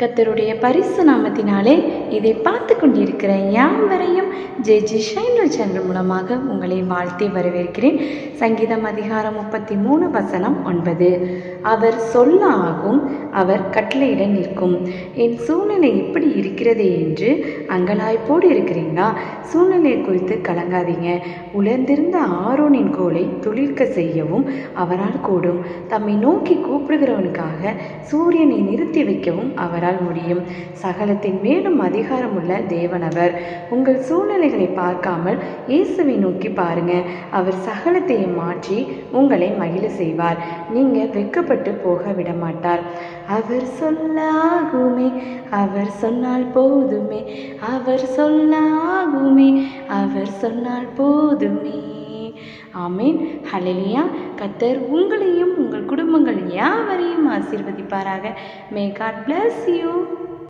கத்தருடைய பரிசு நாமத்தினாலே இதை பார்த்து கொண்டிருக்கிற யாவரையும் ஜே ஜி ஷைனர் சேனல் மூலமாக உங்களை வாழ்த்தி வரவேற்கிறேன். சங்கீதம் அதிகாரம் முப்பத்தி மூணு வசனம் ஒன்பது. அவர் சொல்ல ஆகும் அவர் கட்டளையிட நிற்கும். என் சூழ்நிலை எப்படி இருக்கிறது என்று அங்கலாய்ப்போடு இருக்கிறீங்களா சூழ்நிலை குறித்து கலங்காதீங்க. உலர்ந்திருந்த ஆரோனின் கோலை துளிர்க்க செய்யவும் அவரால் கூடும். தம்மை நோக்கி கூப்பிடுகிறவனுக்காக சூரியனை நிறுத்தி வைக்கவும் அவரால் முடியும். சகலத்தின் மேலும் அதிகாரமுள்ள தேவனவர். உங்கள் சூழ்நிலைகளை பார்க்காமல் இயேசுவை நோக்கி பாருங்க. அவர் சகலத்தையும் மாற்றி உங்களை மகிழ செய்வார். நீங்க வெட்கப்பட்டு போக விடமாட்டார். அவர் சொல்லாகுமே. அவர் சொன்னால் போதுமே. அவர் சொல்லாகுமே. அவர் சொன்னால் போதுமே. ஆமீன். ஹலலியா கத்தர் உங்களையும் உங்கள் குடும்பங்கள் யாவரையும் ஆசீர்வதிப்பாராக. May God bless you